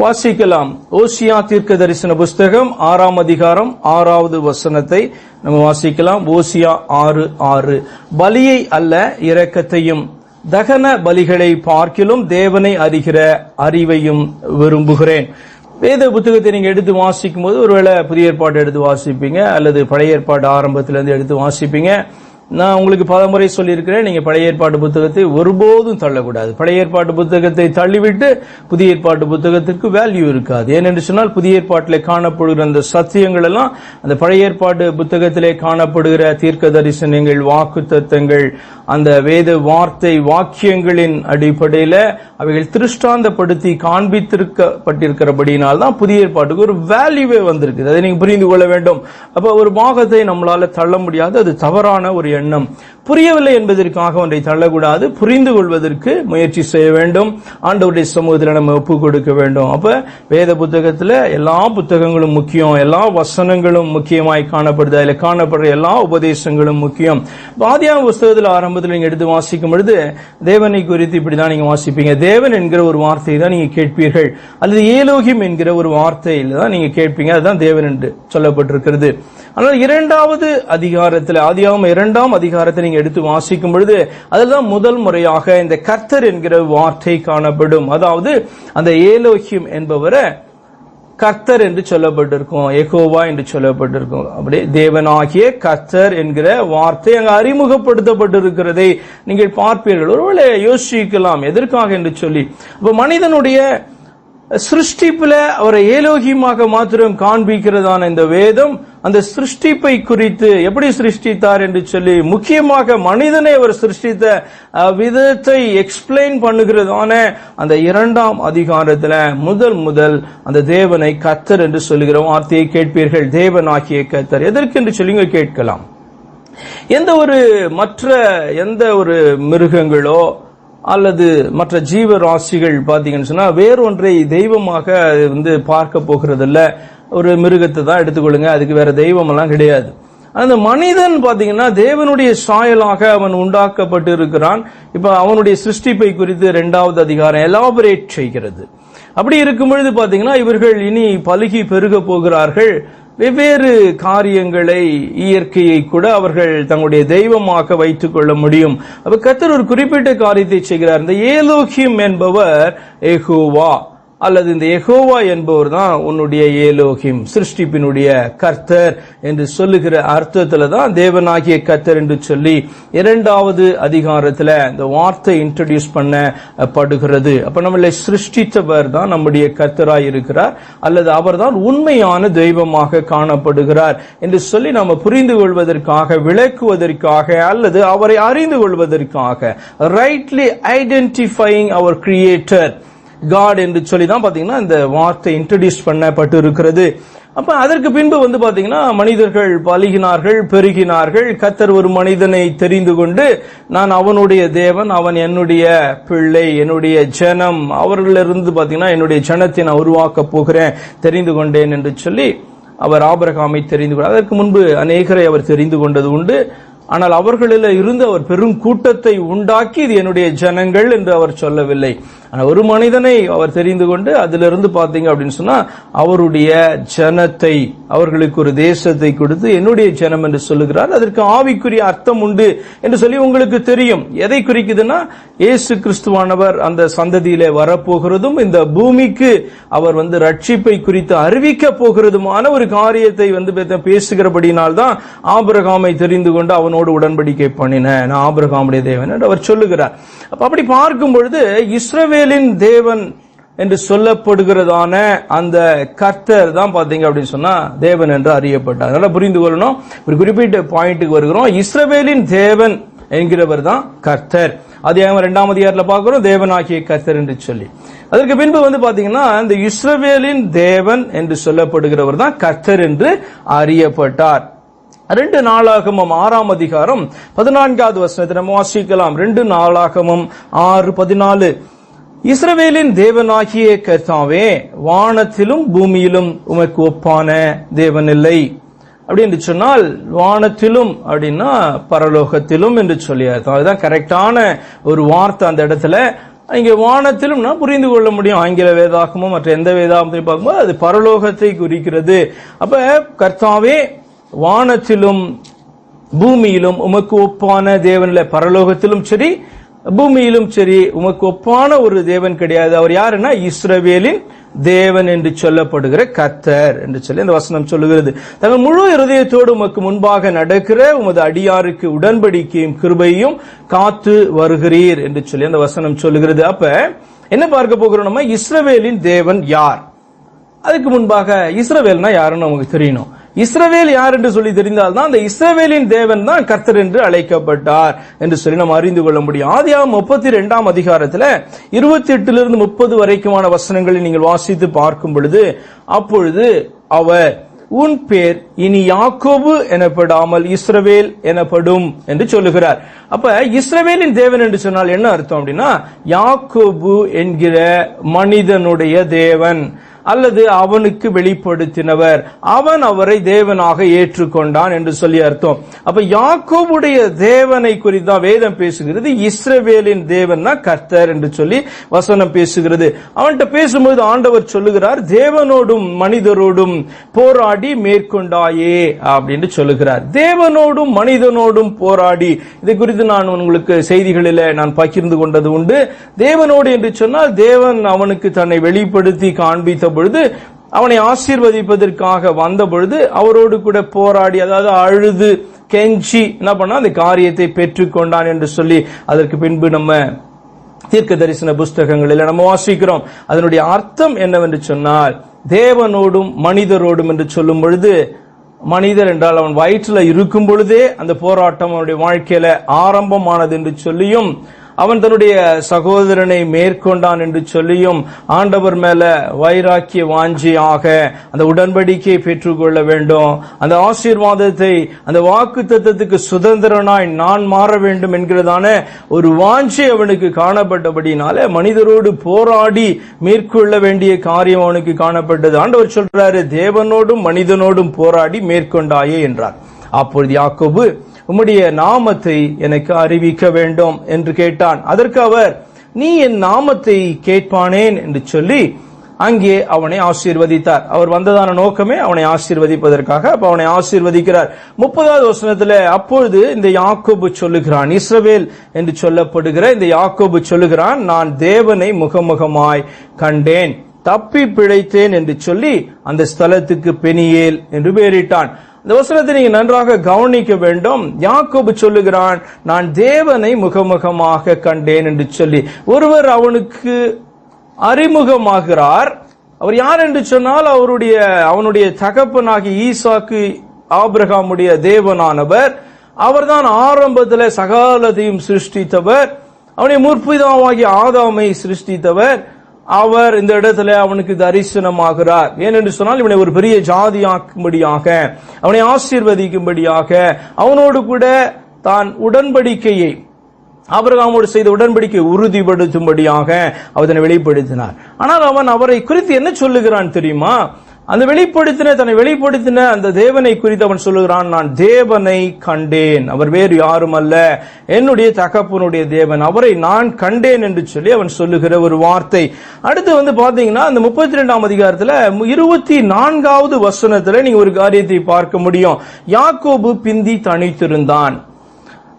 வாசிக்கலாம். ஓசியா தீர்க்க தரிசன புஸ்தகம் ஆறாம் அதிகாரம் ஆறாவது வசனத்தை நம்ம வாசிக்கலாம். ஓசியா ஆறு ஆறு. பலியை அல்ல இரக்கத்தையும் தகன பலிகளை பார்க்கிலும் தேவனை அறிகிற அறிவையும் விரும்புகிறேன். வேத புத்தகத்தை நீங்க எடுத்து வாசிக்கும் போது ஒருவேளை புதிய ஏற்பாடு எடுத்து வாசிப்பீங்க அல்லது பழைய ஏற்பாடு ஆரம்பத்திலிருந்து எடுத்து வாசிப்பீங்க நான் உங்களுக்கு பல முறை சொல்லியிருக்கிறேன் நீங்கள் பழைய ஏற்பாட்டு புத்தகத்தை ஒருபோதும் தள்ளக்கூடாது. பழைய ஏற்பாட்டு புத்தகத்தை தள்ளிவிட்டு புதிய ஏற்பாட்டு புத்தகத்திற்கு வேல்யூ இருக்காது. ஏனென்று சொன்னால் புதிய ஏற்பாட்டில் காணப்படுகிற அந்த சத்தியங்கள் எல்லாம் அந்த பழைய ஏற்பாட்டு புத்தகத்திலே காணப்படுகிற தீர்க்க தரிசனங்கள் வாக்கு தத்தங்கள் அந்த வேத வார்த்தை வாக்கியங்களின் அடிப்படையில் அவைகள் திருஷ்டாந்தப்படுத்தி காண்பித்திருக்கப்பட்டிருக்கிறபடியினால் தான் புதிய ஏற்பாட்டுக்கு ஒரு வேல்யூவே வந்திருக்குது. அதை நீங்கள் புரிந்து கொள்ள வேண்டும். அப்போ ஒரு பாகத்தை நம்மளால தள்ள முடியாது. அது தவறான ஒரு எண்ணம். புரியவில்லை என்பதற்காக ஒன்றை தள்ளக்கூடாது. புரிந்து கொள்வதற்கு முயற்சி செய்ய வேண்டும். ஆண்டவருடைய சமூகத்தில் நம்ம ஒப்பு கொடுக்க வேண்டும். அப்ப வேத புத்தகத்தில் எல்லா புத்தகங்களும் முக்கியம். எல்லா வசனங்களும் முக்கியமாய் காணப்படுது. அதில் காணப்படுற எல்லா உபதேசங்களும் முக்கியம். பாதியாம் புஸ்தகத்தில் ஆரம்பத்தில் நீங்க எடுத்து வாசிக்கும் பொழுது தேவனை குறித்து இப்படிதான் நீங்க வாசிப்பீங்க. தேவன் என்கிற ஒரு வார்த்தையை தான் நீங்க கேட்பீர்கள். அல்லது ஏலோகியம் என்கிற ஒரு வார்த்தையில் தான் நீங்க கேட்பீங்க. அதுதான் தேவன் என்று சொல்லப்பட்டிருக்கிறது. ஆனால் இரண்டாவது அதிகாரத்தில் ஆதியாகம இரண்டாம் அதிகாரத்தை நீங்க எடுத்து வாசிக்கும் பொழுது அதுதான் முதல் முறையாக இந்த கர்த்தர் என்கிற வார்த்தை காணப்படும். அதாவது அந்த ஏலோகியம் என்பவரை கர்த்தர் என்று சொல்லப்பட்டிருக்கும் எகோவா என்று சொல்லப்பட்டிருக்கும். அப்படியே தேவனாகிய கர்த்தர் என்கிற வார்த்தை அங்கு அறிமுகப்படுத்தப்பட்டிருக்கிறதை நீங்கள் பார்ப்பீர்கள். ஒருவேளை யோசிக்கலாம் எதற்காக என்று சொல்லி. அப்ப மனிதனுடைய சிருஷ்டிப்புல அவரை ஏலோகியமாக மாத்திரம் காண்பிக்கிறதான இந்த வேதம் அந்த சிருஷ்டிப்பை குறித்து எப்படி சிருஷ்டித்தார் என்று சொல்லி முக்கியமாக மனிதனை அவர் சிருஷ்டித்த விதத்தை எக்ஸ்பிளைன் பண்ணுகிறதான அந்த இரண்டாம் அதிகாரத்துல முதல் முதல் அந்த தேவனை கத்தர் என்று சொல்லுகிற வார்த்தையை கேட்பீர்கள். தேவனாகிய கத்தர் எதற்கு என்று சொல்லி கேட்கலாம். எந்த ஒரு மற்ற எந்த ஒரு மிருகங்களோ அல்லது மற்ற ஜீவராசிகள் பார்த்தீங்கன்னு சொன்னால் வேறொன்றை தெய்வமாக வந்து பார்க்க போகிறதில்ல. ஒரு மிருகத்தை தான் எடுத்துக்கொள்ளுங்க அதுக்கு வேற தெய்வமெல்லாம் கிடையாது. அந்த மனிதன் பார்த்தீங்கன்னா தேவனுடைய சாயலாக அவன் உண்டாக்கப்பட்டு இருக்கிறான் இப்போ அவனுடைய சிருஷ்டிப்பை குறித்து ரெண்டாவது அதிகாரம் எலாபரேட் செய்கிறது. அப்படி இருக்கும் பொழுது பார்த்தீங்கன்னா இவர்கள் இனி பலுகி பெருக போகிறார்கள். வெவ்வேறு காரியங்களை இயற்கையை கூட அவர்கள் தங்களுடைய தெய்வமாக வைத்துக் கொள்ள முடியும். அப்ப கத்தர் ஒரு குறிப்பிட்ட காரியத்தை செய்கிறார். இந்த ஏலோகியம் என்பவர் எகோவா. அல்லது இந்த எகோவா என்பவர் தான் உன்னுடைய ஏலோகிம் சிருஷ்டிப்பினுடைய கர்த்தர் என்று சொல்லுகிற அர்த்தத்துல தான் தேவனாகிய கர்த்தர் என்று சொல்லி இரண்டாவது அதிகாரத்துல இந்த வார்த்தை இன்ட்ரடியூஸ் பண்ணப்படுகிறது. அப்ப நம்மளை சிருஷ்டித்தவர் தான் நம்முடைய கர்த்தராய் இருக்கிறார் அல்லது அவர்தான் உண்மையான தெய்வமாக காணப்படுகிறார் என்று சொல்லி நம்ம புரிந்து கொள்வதற்காக விளக்குவதற்காக அல்லது அவரை அறிந்து கொள்வதற்காக ரைட்லி ஐடென்டிஃபைங் அவர் கிரியேட்டர் காட் என்று சொல்லி தான் பாத்தீங்கன்னா இந்த வார்த்தை இன்ட்ரடியூஸ் பண்ணப்பட்டு இருக்கிறது அப்ப அதற்கு பின்பு வந்து பாத்தீங்கன்னா மனிதர்கள் பழகினார்கள் பெருகினார்கள். கத்தர் ஒரு மனிதனை தெரிந்து கொண்டு நான் அவனுடைய தேவன் அவன் என்னுடைய பிள்ளை என்னுடைய ஜனம். அவர்களிலிருந்து பாத்தீங்கன்னா என்னுடைய ஜனத்தை நான் உருவாக்கப் போகிறேன் தெரிந்து கொண்டேன் என்று சொல்லி அவர் ஆபரகாமை தெரிந்து கொண்டார். அதற்கு முன்பு அநேகரை அவர் தெரிந்து கொண்டது உண்டு. ஆனால் அவர்களில் இருந்து அவர் பெரும் கூட்டத்தை உண்டாக்கி இது என்னுடைய ஜனங்கள் என்று அவர் சொல்லவில்லை. ஆனால் ஒரு மனிதனை அவர் தெரிந்து கொண்டு அதிலிருந்து பார்த்தீங்க அப்படின்னு சொன்னா அவருடைய ஜனத்தை அவர்களுக்கு ஒரு தேசத்தை கொடுத்து என்னுடைய ஜனம் என்று சொல்லுகிறார். அதற்கு ஆவிக்குரிய அர்த்தம் உண்டு என்று சொல்லி உங்களுக்கு தெரியும். எதை குறிக்குதுன்னா இயேசு கிறிஸ்துவானவர் அந்த சந்ததியிலே வரப்போகிறதும் இந்த பூமிக்கு அவர் வந்து ரட்சிப்பை குறித்து அறிவிக்க போகிறதுமான ஒரு காரியத்தை வந்து பேசுகிறபடினால் தான் ஆபிரகாமை தெரிந்து கொண்டு அவனோடு உடன்படிக்கை பண்ணினேன் நான் ஆபிரகாமுடைய தேவன் என்று அவர் சொல்லுகிறார். அப்ப அப்படி பார்க்கும் பொழுது இஸ்ரவேலின் தேவன் என்று சொல்லப்படுகிறதான அந்த கர்த்தர் தான் பாத்தீங்க அப்படின்னு சொன்னா தேவன் என்று அறியப்பட்டார். அதனால புரிந்து கொள்ளணும். ஒரு குறிப்பிட்ட பாயிண்ட்டுக்கு வருகிறோம். இஸ்ரவேலின் தேவன் என்கிறவர் தான் கர்த்தர். அதே இரண்டாம் அதிகாரத்தில் பார்க்கிறோம் தேவனாகிய கர்த்தர் என்று சொல்லி. அதற்கு பின்பு வந்து பாத்தீங்கன்னா இந்த இஸ்ரவேலின் தேவன் என்று சொல்லப்படுகிறவர் தான் கர்த்தர் என்று அறியப்பட்டார். ரெண்டு நாளாகமும் ஆறாம் அதிகாரம் பதினான்காவது வசனத்தை நம்ம வாசிக்கலாம். ரெண்டு நாளாகமும் ஆறு பதினாலு. இஸ்ரவேலின் தேவனாகிய கர்த்தாவே வானத்திலும் பூமியிலும் உமக்கு ஒப்பான தேவன் இல்லை. அப்படி என்று சொன்னால் வானத்திலும் அப்படின்னா பரலோகத்திலும் என்று சொல்லி அதுதான் கரெக்டான ஒரு வார்த்தை அந்த இடத்துல. இங்கே வானத்திலும் நான் புரிந்து கொள்ள முடியும். ஆங்கில வேதாகமும் மற்ற எந்த வேதாகத்தையும் பார்க்கும்போது அது பரலோகத்தை குறிக்கிறது. அப்ப கர்த்தாவே வானத்திலும் பூமியிலும் உமக்கு ஒப்பான தேவன்ல பரலோகத்திலும் சரி பூமியிலும் சரி உமக்கு ஒப்பான ஒரு தேவன் கிடையாது. அவர் யாருன்னா? இஸ்ரவேலின் தேவன் என்று சொல்லப்படுகிற கத்தர் என்று சொல்லி இந்த வசனம் சொல்லுகிறது. தங்கள் முழு இருதயத்தோடு உமக்கு முன்பாக நடக்கிற உமது அடியாருக்கு உடன்படிக்கையும் கிருபையும் காத்து வருகிறீர் என்று சொல்லி அந்த வசனம் சொல்லுகிறது. அப்ப என்ன பார்க்க போகிறோம் நம்ம? இஸ்ரவேலின் தேவன் யார்? அதுக்கு முன்பாக இஸ்ரவேல்னா யாருன்னு நமக்கு தெரியணும். இஸ்ரவேல் யார் என்று சொல்லி தெரிந்தால்தான் அந்த இஸ்ரவேலின் தேவன் தான் கர்த்தர் என்று அழைக்கப்பட்டார் என்று சொல்லி நம்ம அறிந்து கொள்ள முடியும். ஆதியாகம் முப்பத்தி ரெண்டாம் அதிகாரத்தில் இருபத்தி எட்டிலிருந்து முப்பது வரைக்குமான வசனங்களை நீங்கள் வாசித்து பார்க்கும் பொழுது அப்பொழுது அவர் உன் பேர் இனி யாக்கோபு எனப்படாமல் இஸ்ரவேல் எனப்படும் என்று சொல்லுகிறார். அப்ப இஸ்ரவேலின் தேவன் என்று சொன்னால் என்ன அர்த்தம் அப்படின்னா யாக்கோபு என்கிற மனிதனுடைய தேவன். அல்லது அவனுக்கு வெளிப்படுத்தினவர். அவன் அவரை தேவனாக ஏற்றுக்கொண்டான் என்று சொல்லி அர்த்தம். அப்ப யாக்கோபுடைய தேவனை குறித்து வேதம் பேசுகிறது. இஸ்ரவேலின் தேவன் தான் கர்த்தர் என்று சொல்லி வசனம் பேசுகிறது. அவன்கிட்ட பேசும்போது ஆண்டவர் சொல்லுகிறார் தேவனோடும் மனிதரோடும் போராடி மேற்கொண்டாயே அப்படின்னு சொல்லுகிறார். தேவனோடும் மனிதனோடும் போராடி இது குறித்து நான் உங்களுக்கு செய்திகளில் நான் பகிர்ந்து கொண்டது உண்டு. தேவனோடு என்று சொன்னால் தேவன் அவனுக்கு தன்னை வெளிப்படுத்தி காண்பித்த பொழுது அவனை ஆசீர்வதிப்பதற்காக வந்த பொழுது அவரோடு கூட போராடி அதாவது அழுது கெஞ்சி என்ன பண்ணா அந்த காரியத்தை பெற்றுக்கொண்டான் என்று சொல்லி அதற்கு பின்பு நம்ம தீர்க்க தரிசன புஸ்தகங்களில் நம்ம வாசிக்கிறோம். அதனுடைய அர்த்தம் என்னவென்று சொன்னால் தேவனோடும் மனிதரோடும் என்று சொல்லும் பொழுது மனிதர் என்றால் அவன் வயிற்றுல இருக்கும் பொழுதே அந்த போராட்டம் அவனுடைய வாழ்க்கையில ஆரம்பமானது என்று சொல்லியும் அவன் தன்னுடைய சகோதரனை மேற்கொண்டான் என்று சொல்லியும் ஆண்டவர் மேல வைராக்கிய வாஞ்சியாக அந்த உடன்படிக்கையை பெற்றுக்கொள்ள வேண்டும். அந்த ஆசீர்வாதத்தை அந்த வாக்கு தத்துவத்துக்கு சுதந்திரனாய் நான் மாற வேண்டும் என்கிறதான ஒரு வாஞ்சி அவனுக்கு காணப்பட்டபடினால மனிதரோடு போராடி மேற்கொள்ள வேண்டிய காரியம் அவனுக்கு காணப்பட்டது. ஆண்டவர் சொல்றாரு தேவனோடும் மனிதனோடும் போராடி மேற்கொண்டாயே என்றார். அப்பொழுது யாக்கோபு உம்முடைய நாமத்தை எனக்கு அறிவிக்க வேண்டும் என்று கேட்டான். அதற்கு அவர் நீ என் நாமத்தை கேட்பானேன்? என்று சொல்லி அங்கே அவனை ஆசீர்வதித்தார். அவர் வந்ததான நோக்கமே அவனை ஆசீர்வதிப்பதற்காக அப்ப அவனை ஆசீர்வதிக்கிறார். முப்பதாவது வசனத்துல அப்பொழுது இந்த யாக்கோபு சொல்லுகிறான் இஸ்ரவேல் என்று சொல்லப்படுகிற இந்த யாக்கோபு சொல்லுகிறான் நான் தேவனை முகமுகமாய் கண்டேன் தப்பி பிழைத்தேன் என்று சொல்லி அந்த ஸ்தலத்துக்கு பெனியேல் என்று பெயரிட்டான். இந்த வசனத்தை நீங்க நன்றாக கவனிக்க வேண்டும். யாக்கோபு சொல்லுகிறான் நான் தேவனை முகமுகமாக கண்டேன் என்று சொல்லி. ஒருவர் அவனுக்கு அறிமுகமாகிறார். அவர் யார் என்று சொன்னால் அவருடைய அவனுடைய தகப்பனாகி ஈசாக்கு ஆபிரகாமுடைய தேவனானவர். அவர்தான் ஆரம்பத்தில் சகாலத்தையும் சிருஷ்டித்தவர். அவனுடைய முற்பிதாவாகிய ஆதாமை சிருஷ்டித்தவர். அவர் இந்த இடத்துல அவனுக்கு தரிசனமாகிறார். ஏனென்று சொன்னால் இவனை ஒரு பெரிய ஜாதியாக்கும்படியாக அவனை ஆசீர்வதிக்கும்படியாக அவனோடு கூட தான் உடன்படிக்கையை ஆபிரகாமோடு செய்த உடன்படிக்கை உறுதிப்படுத்தும்படியாக அவனை வெளிப்படுத்தினார். ஆனால் அவன் அவரை குறித்து என்ன சொல்லுகிறான் தெரியுமா? அந்த வெளிப்படுத்தின தன்னை வெளிப்படுத்தின அந்த தேவனை குறித்து அவன் சொல்லுகிறான் நான் தேவனை கண்டேன். அவர் வேறு யாரும் அல்ல. என்னுடைய தகப்பனுடைய தேவன். அவரை நான் கண்டேன் என்று சொல்லி அவன் சொல்லுகிற ஒரு வார்த்தை. அடுத்து வந்து பாத்தீங்கன்னா அந்த முப்பத்தி ரெண்டாம் அதிகாரத்துல இருபத்தி நான்காவது வசனத்துல நீங்க ஒரு காரியத்தை பார்க்க முடியும். யாக்கோபு பிந்தி தனித்திருந்தான்.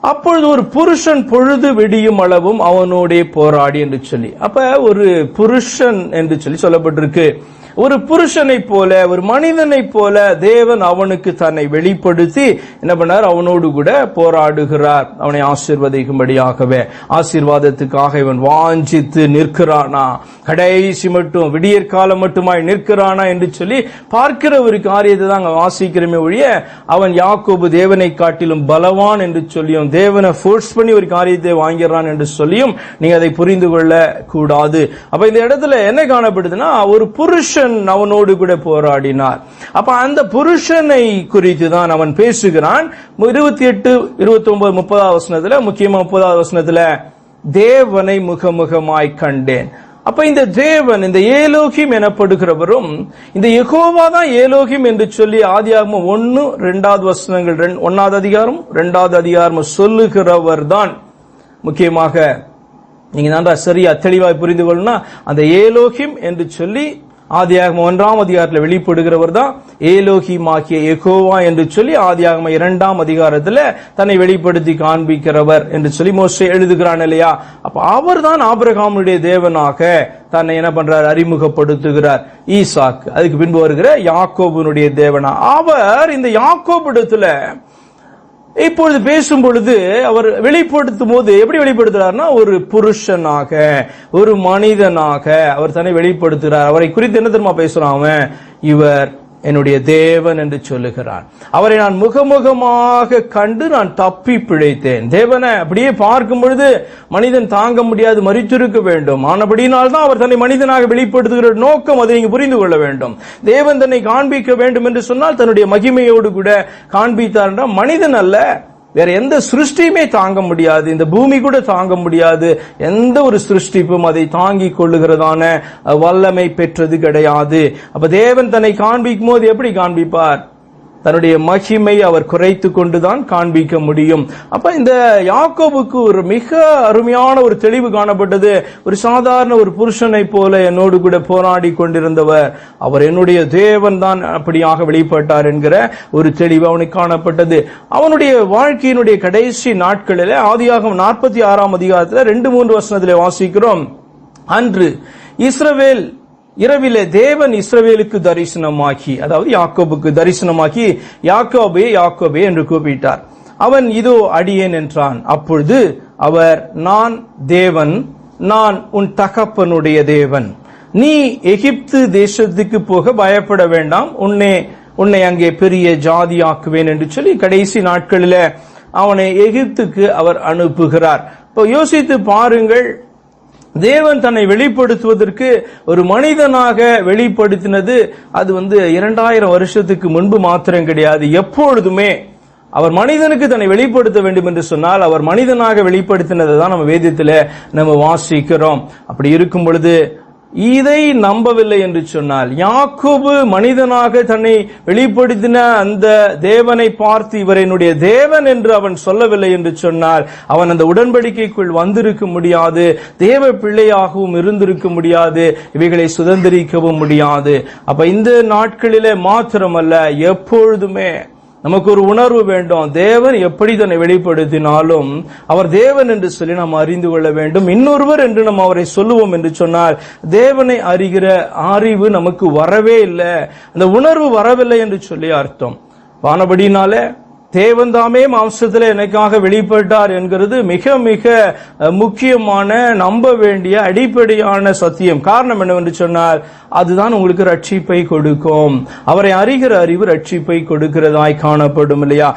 அப்பொழுது ஒரு புருஷன் பொழுது வெடியும் அளவும் அவனோடே போராடி என்று சொல்லி. அப்ப ஒரு புருஷன் என்று சொல்லி சொல்லப்பட்டிருக்கு. ஒரு புருஷனைப் போல ஒரு மனிதனைப் போல தேவன் அவனுக்கு தன்னை வெளிப்படுத்தி என்ன பண்ணார்? அவனோடு கூட போராடுகிறார். அவனை ஆசீர்வதிக்கும்படியாகவே. ஆசீர்வாதத்துக்காக இவன் வாஞ்சித்து நிற்கிறானா? கடைசி மட்டும் விடியற் காலம் மட்டுமாய் நிற்கிறானா என்று சொல்லி பார்க்கிற ஒரு காரியத்தை தான் அங்க வாசிக்கிறமே ஒழிய அவன் யாக்கோபு தேவனை காட்டிலும் பலவான் என்று சொல்லியும் தேவனை ஃபோர்ஸ் பண்ணி ஒரு காரியத்தை வாங்கிறான் என்று சொல்லியும் நீங்க அதை புரிந்து கொள்ள கூடாது அப்ப இந்த இடத்துல என்ன காணப்படுதுன்னா ஒரு புருஷன் அவனோடு கூட போராடினார் அப்ப அந்த புருஷனை குறித்து தான் அவன் பேசுகிறான். இருபத்தி எட்டு இருபத்தி ஒன்பது முப்பதாவது வசனத்துல முக்கியமா முப்பதாவது வசனத்துல தேவனை முகமுகமாய் கண்டேன். அப்ப இந்த தேவன் இந்த ஏலோகிம் எனப்படுகிறவரும் இந்த யெகோவா தான் ஏலோகிம் என்று சொல்லி ஆதியாகம ஒன்னு ரெண்டாவது வசனங்கள் ஒன்னாவது அதிகாரம் ரெண்டாவது அதிகாரம் சொல்லுகிறவர் தான். முக்கியமாக நீங்க தான்டா சரியா தெளிவாய் புரிந்து கொள்ளணும்னா அந்த ஏலோகிம் என்று சொல்லி ஆதியாகம ஒன்றாம் அதிகாரத்தில் வெளிப்படுகிறவர் தான் ஏலோகிம் ஆகிய எகோவா என்று சொல்லி ஆதியாகம இரண்டாம் அதிகாரத்தில் தன்னை வெளிப்படுத்தி காண்பிக்கிறவர் என்று சொல்லி மோஸ்டே எழுதுகிறான் இல்லையா? அப்ப அவர் தான் ஆபிரகாமுடைய தேவனாக தன்னை என்ன பண்றார்? அறிமுகப்படுத்துகிறார். ஈசாக்கு. அதுக்கு பின்பு வருகிற யாக்கோபனுடைய தேவனா. அவர் இந்த யாக்கோபிடத்துல இப்பொழுது பேசும் பொழுது அவர் வெளிப்படுத்தும் போது எப்படி வெளிப்படுத்துறாருன்னா ஒரு புருஷனாக ஒரு மனிதனாக அவர் தன்னை வெளிப்படுத்துகிறார் அவரை குறித்து என்ன தெரியுமா பேசுறான் அவன்? இவர் என்னுடைய தேவன் என்று சொல்லுகிறான் அவரை நான் முகமுகமாக கண்டு நான் தப்பி பிழைத்தேன். தேவனை அப்படியே பார்க்கும் பொழுது மனிதன் தாங்க முடியாது மறித்திருக்க வேண்டும். ஆனபடினால் தான் அவர் தன்னை மனிதனாக வெளிப்படுத்துகிற நோக்கம் அதை நீங்கள் புரிந்து கொள்ள வேண்டும். தேவன் தன்னை காண்பிக்க வேண்டும் என்று சொன்னால் தன்னுடைய மகிமையோடு கூட காண்பித்தார் என்றால் மனிதன் அல்ல வேற எந்த சிருஷ்டியுமே தாங்க முடியாது. இந்த பூமி கூட தாங்க முடியாது. எந்த ஒரு சிருஷ்டிப்பும் அதை தாங்கி கொள்ளுகிறதான வல்லமை பெற்றது கிடையாது. அப்ப தேவன் தன்னை காண்பிக்கும் போது எப்படி காண்பிப்பார்? தன்னுடைய மகிமை அவர் குறைத்து கொண்டுதான் காண்பிக்க முடியும். அப்ப இந்த யாக்கோபுக்கு ஒரு மிக அருமையான ஒரு தெளிவு காணப்பட்டது. ஒரு சாதாரண ஒரு புருஷனை போல என்னோடு கூட போராடி கொண்டிருந்தவர். அவர் என்னுடைய தேவன் தான் அப்படியாக வெளிப்பட்டார் என்கிற ஒரு தெளிவு அவனுக்கு காணப்பட்டது. அவனுடைய வாழ்க்கையினுடைய கடைசி நாட்களிலே ஆதியாகம் நாற்பத்தி ஆறாம் அதிகாரத்தில் ரெண்டு மூன்று வசனத்திலே வாசிக்கிறோம். அன்று இஸ்ரவேல் இரவிலே தேவன் இஸ்ரவேலுக்கு தரிசனமாக்கி அதாவது யாக்கோபுக்கு தரிசனமாக்கி யாக்கோபே யாக்கோபே என்று கூப்பிட்டார். அவன் இதோ அடியேன் என்றான். அப்பொழுது அவர் நான் தேவன் நான் உன் தகப்பனுடைய தேவன். நீ எகிப்து தேசத்துக்கு போக பயப்பட வேண்டாம். உன்னை உன்னை அங்கே பெரிய ஜாதியாக்குவேன் என்று சொல்லி கடைசி நாட்களில் அவனை எகிப்துக்கு அவர் அனுப்புகிறார். இப்போ யோசித்து பாருங்கள் தேவன் தன்னை வெளிப்படுத்துவதற்கு ஒரு மனிதனாக வெளிப்படுத்தினது அது வந்து இரண்டாயிரம் வருஷத்துக்கு முன்பு மாத்திரம் கிடையாது. எப்பொழுதுமே அவர் மனிதனுக்கு தன்னை வெளிப்படுத்த வேண்டும் என்று சொன்னால் அவர் மனிதனாக வெளிப்படுத்தினதை தான் நம்ம வேதத்தில் நம்ம வாசிக்கிறோம். அப்படி இருக்கும் பொழுது இதை நம்பவில்லை என்று சொன்னால் யாக்கோபு மனிதனாக தன்னை வெளிப்படுத்தின அந்த தேவனை பார்த்து இவர் என்னுடைய தேவன் என்று அவன் சொல்லவில்லை என்று சொன்னால் அவன் அந்த உடன்படிக்கைக்குள் வந்திருக்க முடியாது தேவ பிள்ளையாகவும் இருந்திருக்க முடியாது இவைகளை சுதந்திரிக்கவும் முடியாது. அப்ப இந்த நாட்களிலே மாத்திரமல்ல எப்பொழுதுமே நமக்கு ஒரு உணர்வு வேண்டும். தேவன் எப்படி தன்னை வெளிப்படுத்தினாலும் அவர் தேவன் என்று சொல்லி நாம் அறிந்து கொள்ள வேண்டும். இன்னொருவர் என்று நாம் அவரை சொல்லுவோம் என்று சொன்னால் தேவனை அறிகிற அறிவு நமக்கு வரவே இல்லை. அந்த உணர்வு வரவில்லை என்று சொல்லி அர்த்தம். வானபடினாலே தேவன்தாமே மாம்சத்தில் எனக்காக வெளிப்பட்டார் என்கிறது மிக மிக அஹ், முக்கியமான நம்ப வேண்டிய அடிப்படையான சத்தியம். காரணம் என்னவென்று சொன்னால் அதுதான் உங்களுக்கு ரட்சிப்பை கொடுக்கும். அவரை அறிகிற அறிவு ரட்சிப்பை கொடுக்கிறதாய் காணப்படும் இல்லையா?